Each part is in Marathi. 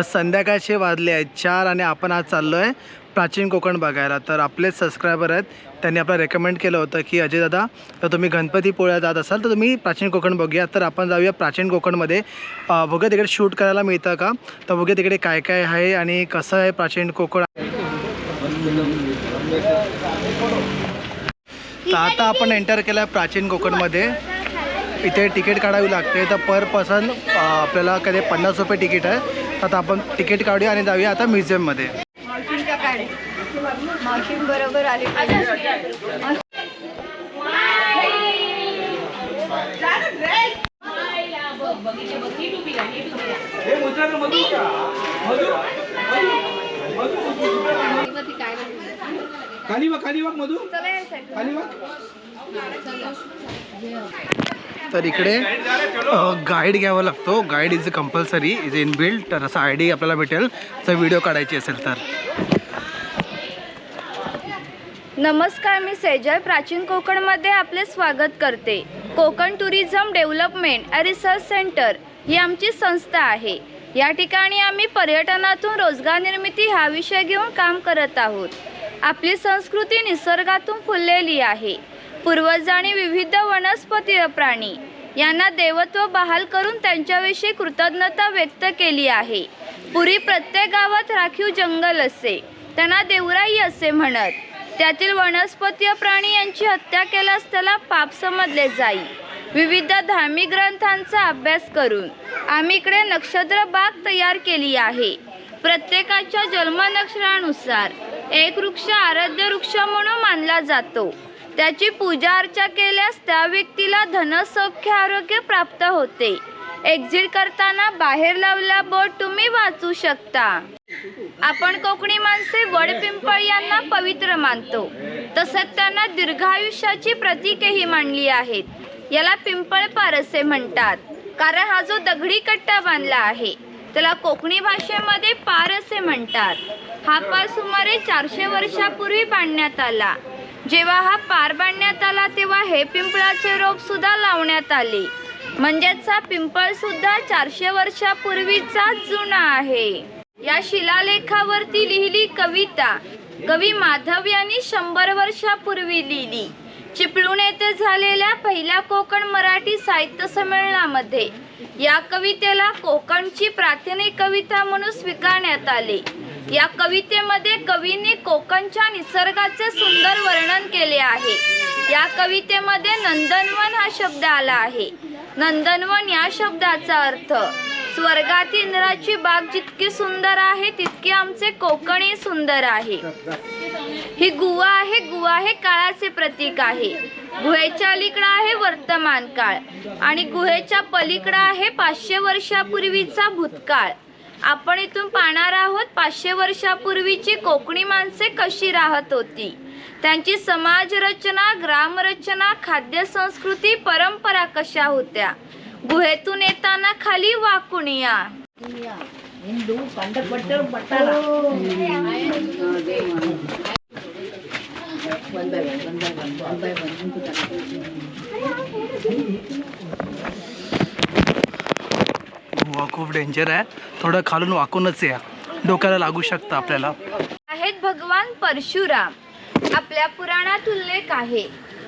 तर संध्याकाळचे वाजले आहेत चार आणि आपण आज चाललो आहे प्राचीन कोकण बघायला. तर आपलेच सबस्क्रायबर आहेत त्यांनी आपल्याला रेकमेंड केलं होतं की अजय दादा तर तुम्ही गणपतीपुळ्या जात असाल तर तुम्ही प्राचीन कोकण बघूया. तर आपण जाऊया प्राचीन कोकणमध्ये. बघूया तिकडे शूट करायला मिळतं का? तर बघूया तिकडे काय काय आहे आणि कसं आहे प्राचीन कोकण? तर आता आपण एंटर केलं आहे प्राचीन कोकणमध्ये. इथे तिकीट काढावी लागते. तर पर पर्सन आपल्याला कधी पन्नास रुपये तिकीट आहे. आता आपण तिकीट काढूया आणि जाऊया आता म्युझियममध्ये. बरोबर आले खाली बघ खाली बघ मधू. खाली बघ तर इकडे गाईड घ्यावा लागतो. Guide is compulsory is in built तर असा आय डी आपल्याला भेटेल. जर व्हिडिओ काढायची असेल तर. नमस्कार मी सेजल. प्राचीन कोकणमध्ये आपले स्वागत करते. Konkan tourism development and research centre ही आमची संस्था आहे. या ठिकाणी आम्ही पर्यटनातून रोजगार निर्मिती हा विषय घेऊन काम करत आहोत. आपली संस्कृती निसर्गातून फुललेली आहे. पूर्वजांनी विविध वनस्पती व प्राणी यांना देवत्व बहाल करून त्यांच्याविषयी कृतज्ञता व्यक्त केली आहे. पुरी प्रत्येक गावात राखीव जंगल असे त्यांना देवराई असे म्हणत. त्यातील वनस्पती व प्राणी यांची हत्या केल्यास त्याला पाप समजले जाई. विविध धार्मिक ग्रंथांचा अभ्यास करून आम्ही इकडे नक्षत्र बाग तयार केली आहे. प्रत्येकाच्या जन्मनक्षरानुसार एक वृक्ष आराध्य वृक्ष म्हणून मानला जातो. त्याची पूजा अर्चा केल्यास त्या व्यक्तीला धनसौख्य आरोग्य प्राप्त होते. एक्झिट करताना बाहेर लावला बोट तुम्ही वाचू शकता. आपण कोकणी माणसे वडपिंपळ यांना पवित्र मानतो. तसंच त्यांना दीर्घायुष्याची प्रतीकेही मांडली आहेत. याला पिंपळपार असे म्हणतात. कारण हा जो दगडी कट्टा बांधला आहे त्याला कोकणी भाषेमध्ये पार असे म्हणतात. हा पार सुमारे चारशे वर्षापूर्वी बांधण्यात आला. जेव्हा हा पार बांधण्यात आला तेव्हा हे पिंपळाचे रोप सुद्धा लावण्यात आले. म्हणजेच हा पिंपळ सुद्धा चारशे वर्षापूर्वीचा जुना आहे. या शिलालेखावरती लिहिली कविता. कवी माधव यांनी शंभर वर्षापूर्वी लिहिली. चिपळूण येथे झालेल्या पहिल्या कोकण मराठी साहित्य संमेलनामध्ये या कवितेला कोकणची प्राथमिक कविता म्हणून स्वीकारण्यात आले. या कवितेमध्ये कवीने कोकणच्या निसर्गाचे सुंदर वर्णन केले आहे. या कवितेमध्ये नंदनवन हा शब्द आला आहे. नंदनवन या शब्दाचा अर्थ स्वर्गातील इंद्राची बाग जितकी सुंदर आहे तितके आमचे कोकणी सुंदर आहे. ही गुहा आहे गुहा हे काळाचे प्रतीक आहे. गुहेच्या अलीकडं आहे वर्तमान काळ आणि गुहेच्या पलीकडं आहे पाचशे वर्षापूर्वीचा भूतकाळ. आपण इथून पाहणार आहोत पाचशे वर्षापूर्वीची कोकणी माणसे कशी राहत होती. त्यांची समाज रचना ग्रामरचना खाद्य संस्कृती परंपरा कशा होत्या? गुहेतून येताना खाली वाकून या. वा खूप डेंजर आहे. थोडं खालून वाकूनच या. डोक्याला लागू शकतं आपल्याला. आहेत भगवान परशुराम. आपल्या पुराणात उल्लेख आहे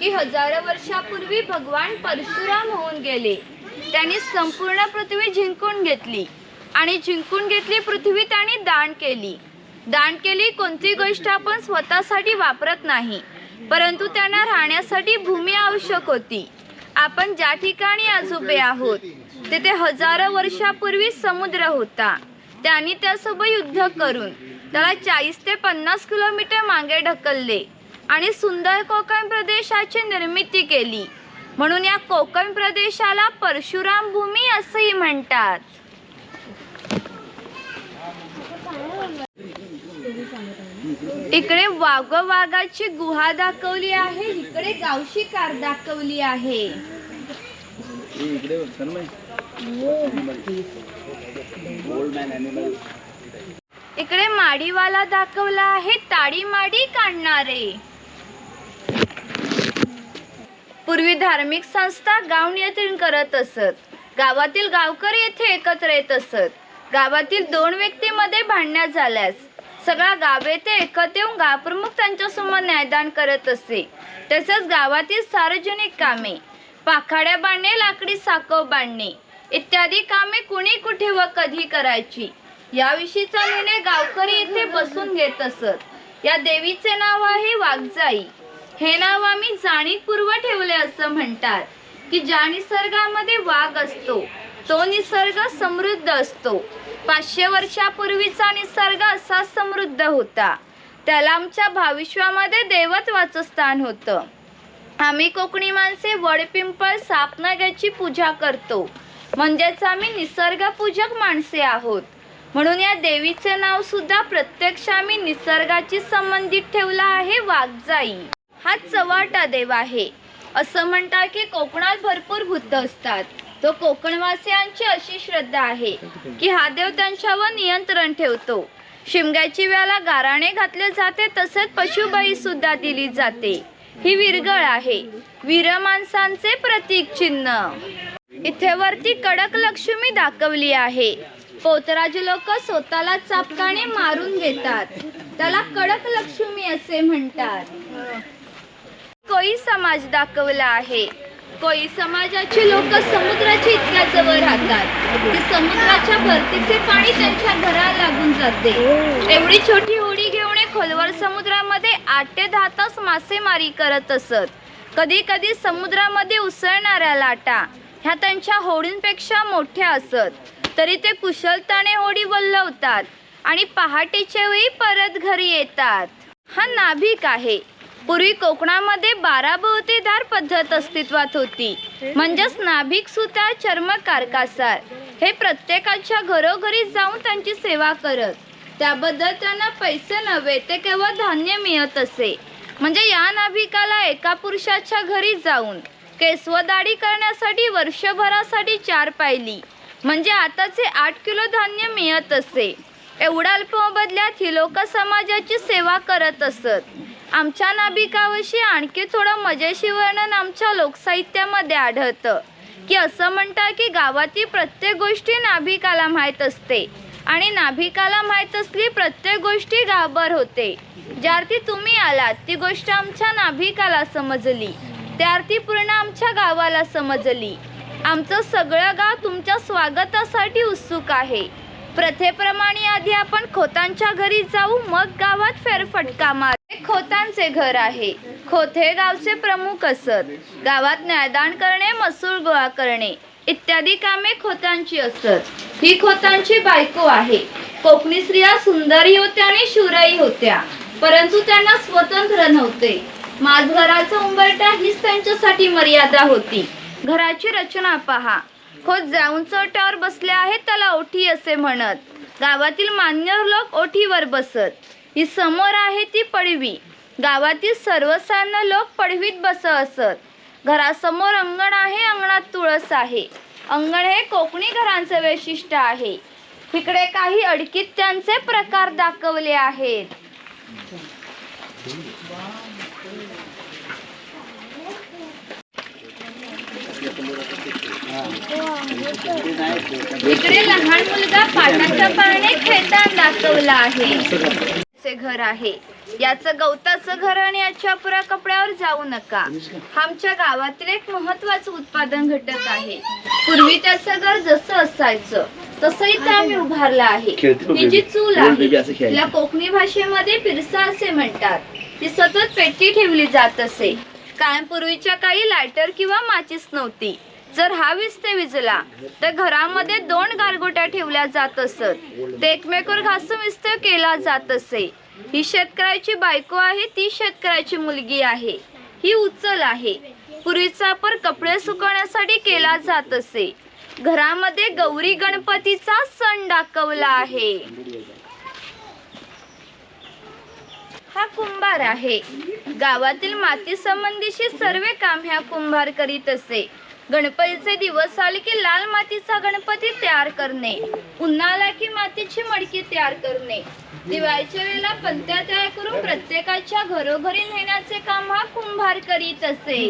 की हजारो वर्षापूर्वी भगवान परशुराम होऊन गेले. त्यांनी संपूर्ण पृथ्वी जिंकून घेतली आणि जिंकून घेतली पृथ्वी त्यांनी दान केली. दान केली कोणती गोष्ट आपण स्वतःसाठी वापरत नाही परंतु त्यांना राहण्यासाठी भूमी आवश्यक होती. आपण ज्या ठिकाणी आज उभे आहोत तेथे हजारो वर्षापूर्वी समुद्र होता. त्यांनी त्यासोबत युद्ध करून त्याला चाळीस ते पन्नास किलोमीटर मागे ढकलले आणि सुंदर कोकण प्रदेशाची निर्मिती केली. म्हणून या कोकण प्रदेशाला परशुराम भूमी असंही म्हणतात. इकडे वाघ वाघाची गुहा दाखवली आहे इकडे गावशी कार दाखवली आहे. इकडे माडीवाला दाखवला आहे ताडी माडी काढणारे. पूर्वी धार्मिक संस्था गाव नियंत्रण करत असत. गावातील गावकरी येथे एकत्र येत असत. गावातील दोन व्यक्तीमध्ये भांडण्यात झाल्यास सगळा गाव येथे एकत्र येऊन गावप्रमुख त्यांच्यासमोर न्यायदान करत असे. तसेच गावातील सार्वजनिक कामे पाखाड्या बांधणे लाकडी साकव बांधणे इत्यादी कामे कुणी कुठे व कधी करायची? याविषयीचा निर्णय गावकरी इथे बसून घेत असत. या देवीचे नाव आहे वाघजाई. हे नाव आम्ही जाणीवपूर्व ठेवले असं म्हणतात की ज्या निसर्गामध्ये वाघ असतो तो निसर्ग समृद्ध असतो. पाचशे वर्षापूर्वीचा निसर्ग असा समृद्ध होता. त्याला आमच्या भाविश्वामध्ये देवत्वाचं स्थान होतं. आम्ही कोकणी माणसे वडपिंपळ सापनाग्याची पूजा करतो. म्हणजेच आम्ही निसर्गपूजक माणसे आहोत. म्हणून या देवीचे नाव सुद्धा प्रत्यक्ष आम्ही निसर्गाची संबंधित ठेवला आहे वाघजाई. हा चवाटा देव आहे. असं म्हणतात की कोकणात भरपूर बुद्ध असतात. तो कोकणवासियांची अशी श्रद्धा आहे की हा देव त्यांच्यावर नियंत्रण ठेवतो. शिमग्याची वेळेला गाराणे घातले जाते तसेच पशुबळी सुद्धा दिली जाते. ही विरगळ आहे. वीर माणसांचे प्रतीक चिन्ह. इथे वरती कडक लक्ष्मी दाखवली आहे. पोतराजी लोक स्वतःला चापकाने मारून घेतात. त्याला कडक लक्ष्मी असे म्हणतात. कोळी समाज दाखवला आहे. कोळी समाजाची लोक समुद्राच्या इतक्या जवळ राहतात. की समुद्राच्या भरतीचे पाणी त्यांच्या घराला लागून जाते. एवढी छोटी होडी घेऊन खोलवर समुद्रामध्ये आठ ते दहा तास मासेमारी करत असत. कधी कधी समुद्रामध्ये उसळणाऱ्या लाटा ह्या त्यांच्या होडींपेक्षा मोठ्या असत. तरी ते कुशलताने होडी वल्लवतात आणि पहाटेच्या वेळी परत घरी येतात. हा नाभिक आहे. पूर्वी कोकणामध्ये बारा पद्धत अस्तित्वात होती. म्हणजेच नाभिक सुता चर्म कारकासार. हे प्रत्येकाच्या घरोघरी जाऊन त्यांची सेवा करत. त्याबद्दल त्यांना पैसे नव्हे ते केवळ धान्य मिळत असे. म्हणजे या नाभिकाला एका पुरुषाच्या घरी जाऊन केसवदाडी करण्यासाठी वर्षभरासाठी चार पायली. म्हणजे आताचे आठ किलो धान्य मिळत असे. एवढा अल्प मोबदल्यात ही लोक समाजाची सेवा करत असत. आमच्या नाभिकाविषयी आणखी थोडं मजेशी वर्णन आमच्या लोकसाहित्यामध्ये आढळतं. की असं म्हणतात की गावातील प्रत्येक गोष्टी नाभिकाला माहीत असते. आणि नाभिकाला माहीत असली प्रत्येक गोष्टी गाभर होते. ज्या अर्थी तुम्ही आलात ती गोष्ट आमच्या नाभिकाला समजली. त्या अर्थी पूर्ण आमच्या गावाला समजली. आमचं सगळं गाव तुमच्या स्वागतासाठी उत्सुक आहे. प्रथेप्रमाणे आधी आपण खोतांच्या घरी जाऊ मग गावात फेरफटका मार. हे खोतांचे घर आहे. खोत हे गावचे प्रमुख असत. गावात न्यायदान करणे मसूर गोळा करणे इत्यादी कामे खोतांची असत. ही खोतांची बायको आहे. कोकणी स्त्रिया सुंदरही होत्या आणि शूरही होत्या. परंतु त्यांना स्वतंत्र नव्हते. माझघराचा उंबरटा हीच त्यांच्यासाठी मर्यादा होती. घराची रचना पहा. खोत जाऊन चोट्यावर बसले आहेत त्याला ओठी असे म्हणत. गावातील मान्य लोक ओठीवर बसत. ही समोर आहे ती पडवी. गावातील सर्वसाधारण लोक पडवीत बस असत घरासमोर अंगण आहे अंगणात तुळस आहे. अंगण हे कोकणी घरांचं वैशिष्ट्य आहे. इकडे काही अडकित्यांचे प्रकार दाखवले आहेत. इकडे लहान मुलगा पाटाच्या पाळणे खेळताना दाखवला आहे. घर आहे. याचं गवताचं घर आणि याच्या पुरा कपड्यावर जाऊ नका. आमच्या गावातील एक महत्वाचं उत्पादन घटक आहे. पूर्वी त्याचं घर जसं असायचं तसं इथं आम्ही उभारलं आहे. ही जी चूल आहे तिला कोकणी भाषेमध्ये पिरसा असे म्हणतात. ती सतत पेटी ठेवली जात असे. कारण पूर्वीच्या काळी लायटर किंवा माचीस नव्हती. जर हा विस्ते विजला तर घरामध्ये दोन गारगोट्या ठेवल्या जात असत. ते एकमेकावर घासून विस्ते केला जात असे. ही शेतकऱ्याची बायको आहे ती शेतकऱ्याची मुलगी आहे. ही उचल आहे. पूर्वीचा वापर कपडे सुकवण्यासाठी केला जात असे. घरामध्ये गौरी गणपतीचा सण दाखवला आहे. हा कुंभार आहे. गावातील माती संबंधीशी सर्व काम ह्या कुंभार करीत असे. गणपतीचे दिवस आले की लाल मातीचा गणपती तयार करणे उन्हाळा की मातीची मडकी तयार करणे. दिवाळीच्या वेळेला पंत्या तयार करून प्रत्येकाच्या घरोघरी नेण्याचे काम हा कुंभार करीत असे.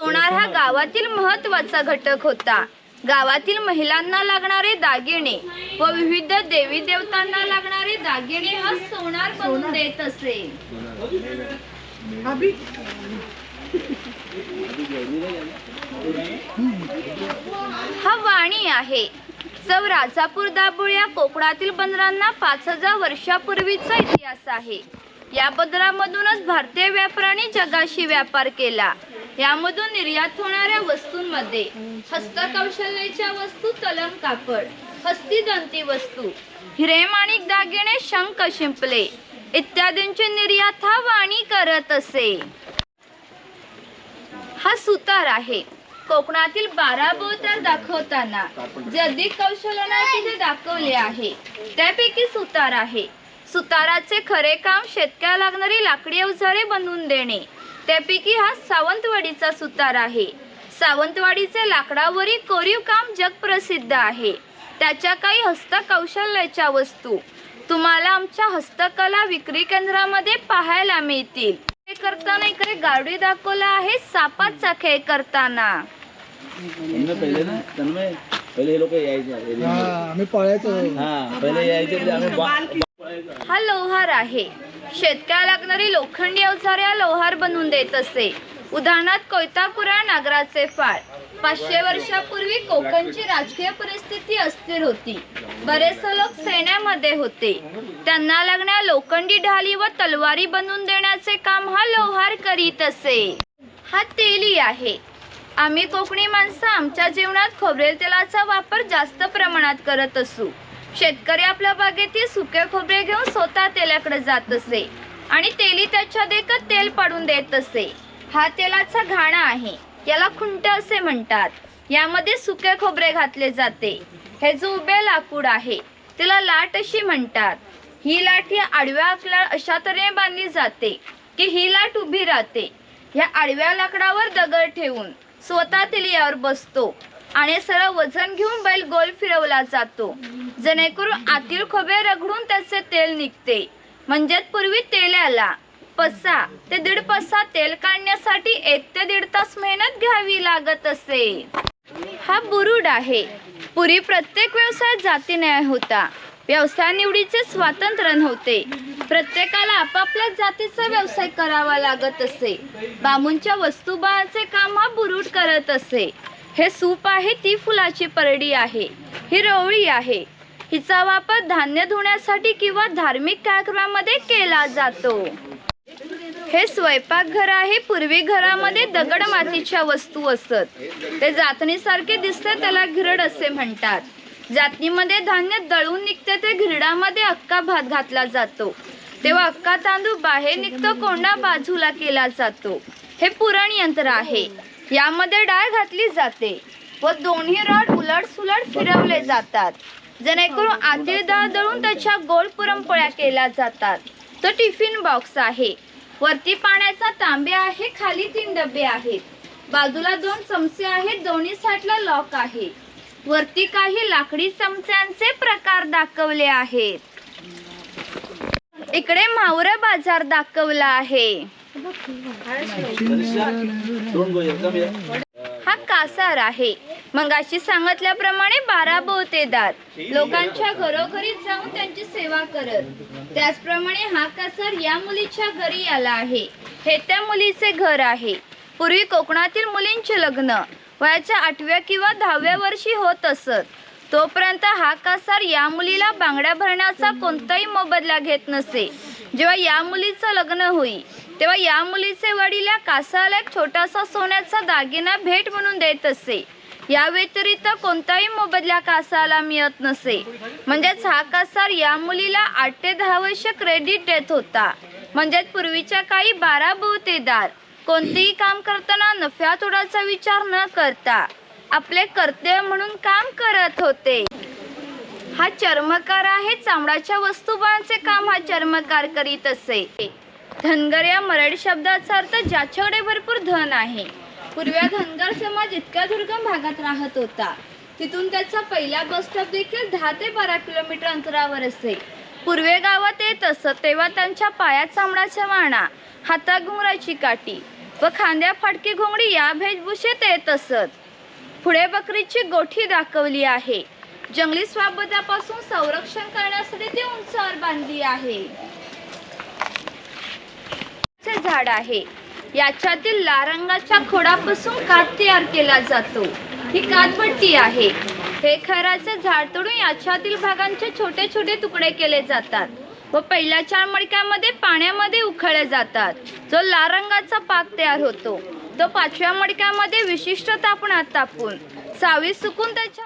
सोनार हा गावातील महत्त्वाचा घटक होता. गावातील महिलांना लागणारे दागिने व विविध देवी देवतांना लागणारे दागिने हा सोनार बनवून देत असे. हा वाणी आहे. चव राजापूर दाभोळ या कोकणातील बंदरांना पाच हजार वर्षापूर्वीचा इतिहास आहे. या बंदरामधूनच भारतीय व्यापाऱ्यांनी जगाशी व्यापार केला. यामधून निर्यात होणाऱ्या वस्तूंमध्ये हस्तकौशल्याच्या वस्तू तलम कापड हस्तिदंती वस्तू हिरेमाणिक दागिने शंख शिंपले इत्यादींची निर्यात हा वाणी करत असे. हा सुतार आहे. कोकणातील बारा बोलतार दाखवताना जे कौशल्याला कौशल्याने तिथे दाखवले आहे. त्यापैकी सुतार आहे. सुताराचे खरे काम शेतक्या लागणारी लाकडी अवजारे बनवून देणे. त्यापैकी हा सावंतवाडीचा सुतार आहे. सावंतवाडीचे लाकडावरील कोरीव काम जगप्रसिद्ध आहे. त्याच्या काही हस्तकौशल्याच्या वस्तू तुम्हाला आमच्या हस्तकला विक्री केंद्रामध्ये पाहायला मिळतील. हे करताना इकडे गाडी दाखवला आहे सापाचा खेळ करताना. तन्मय पहिले ना तन्मय पहिले हे लोक यायचे. आम्ही पळायचो हा पहिले यायचे म्हणजे आम्ही बा- हा लोहार आहे शेतकऱ्याला लागणारी लोखंडी अवजारे हा लोहार बनवून देत असे उदाहरणार्थ कोयतापुरा नागराचे फाळ पाचशे वर्षापूर्वी कोकणची राजकीय परिस्थिती अस्थिर होती बरेच लोक सैन्यामध्ये होते त्यांना लागणाऱ्या लोखंडी ढाली व तलवारी बनवून देण्याचे काम हा लोहार करीत असे हा तेली आहे आम्ही कोकणी माणसं आमच्या जीवनात खोबरेल तेलाचा वापर जास्त प्रमाणात करत असू. शेतकरी आपल्या बागेतील सुके खोबरे घेऊन स्वतः तेलाकडे जात असे आणि तेली त्याच्या देखत तेल पाडून देत असे. हा तेलाचा घाणा आहे याला खुंट असे म्हणतात. यामध्ये सुके खोबरे घातले जाते. हे जो उभे लाकूड आहे तिला लाट अशी म्हणतात. ही लाट आडव्या आकला अशा तऱ्हेने बांधली जाते की ही लाट उभी राहते. ह्या आडव्या लाकडावर दगड ठेवून स्वतः यावर बसतो आणि सरळ वजन घेऊन बैल गोल फिरवला जातो. जेणेकरून आतील खोबे रगडून त्याचे तेल निघते. म्हणजेच पूर्वी तेलाला पसा ते दीड पसा तेल काढण्यासाठी एक ते दीड तास मेहनत घ्यावी लागत असे. हा बुरुड आहे. पूर्वी प्रत्येक व्यवसायात जाती न्याय होता. व्यवसाय निवडीचे स्वातंत्र्य नव्हते. प्रत्येकाला आपापल्या जातीचा व्यवसाय करावा लागत असे. बांबूंच्या वस्तुबाळाचे काम हा बुरुड करत असे. हे सूप आहे ती फुलाची परडी आहे. ही रवळी आहे. हिचा वापर धान्य धुण्यासाठी किंवा धार्मिक कार्यक्रमामध्ये केला जातो. हे स्वयंपाकघर आहे पूर्वी घरामध्ये दगड मातीच्या वस्तू असत. ते जातणीसारखे दिसते त्याला घिरड असे म्हणतात. जातीमध्ये धान्य दळून निघते ते घिरडामध्ये अक्का भात घातला जातो. तेव्हा अक्का तांदूळ बाहेर निघतो कोंडा बाजूला केला जातो. हे पुरण यंत्र आहे. यामध्ये डाळ घातली जाते व दोन्ही रॉड उलट सुलट फिरवले जातात. जेणेकरून आतील डाळ दळून त्याच्या गोल पुरणपोळ्या केल्या जातात. तो टिफिन बॉक्स आहे. वरती पाण्याचा तांबे आहे खाली तीन डबे आहेत. बाजूला दोन चमचे आहेत दोन्ही साईडला लॉक आहे. वरती काही लाकडी चमच्यांचे प्रकार दाखवले आहेत. इकडे मावरा बाजार दाखवला आहे. आहे. हा कासार आहे. मंगाशी सांगितल्याप्रमाणे बारा बोतेदार लोकांच्या घरोघरी जाऊन त्यांची सेवा करत. त्याचप्रमाणे हा कासार या मुलीच्या घरी आला आहे. हे त्या मुलीचे घर आहे. पूर्वी कोकणातील मुलींचे लग्न. वयाच्या आठव्या किंवा दहाव्या वर्षी होत असत. तोपर्यंत हा कासार या मुलीला बांगड्या भरण्याचा कोणताही मोबदला घेत नसे. जेव्हा या मुलीचं लग्न होई तेव्हा या मुलीचे वडील या कासाला एक छोटासा सोन्याचा दागिना भेट म्हणून देत असे. या व्यतिरिक्त कोणताही मोबदला कासाला मिळत नसे. म्हणजेच हा कासार या मुलीला आठ ते दहा वर्ष क्रेडिट देत होता. म्हणजेच पूर्वीच्या काही बारा बहुतेदार कोणतेही काम करताना नफ्या तोडाचा विचार न करता आपले कर्तव्य म्हणून काम करत होते. हा चर्मकार आहे चामड्याच्या वस्तुबांचे काम हा चर्मकार करीत असे. धनगर या मराठी शब्दाचा अर्थ ज्याच्याकडे भरपूर धन आहे. पूर्वी धनगर समाज इतक्या दुर्गम भागात राहत होता. तिथून त्याचा पहिला बस स्टॉप देखील दहा ते बारा किलोमीटर अंतरावर असे. पूर्वे गावात येत असत तेव्हा त्यांच्या पायात चामडाच्या वाणा हातात घुंगराची काठी व खांद्या फाटकी घोंगडी या वेशभूषेत येत असत. पुढे बकरीची गोठी दाखवली आहे. जंगली स्वाबदापासून संरक्षण करण्यासाठी ती उंचावर बांधली आहे. झाड आहे. याच्यातील लारंगाच्या खोडापासून कात तयार केला जातो. ही कातपट्टी आहे. हे खराचं झाड तोडून याच्यातील भागांचे छोटे छोटे तुकडे केले जातात व पहिल्या चार मडक्यामध्ये पाण्यामध्ये उखळले जातात. जो लाल रंगाचा पाक तयार होतो तो पाचव्या मडक्यामध्ये विशिष्ट तापणात तापून सावी सुकून त्याच्या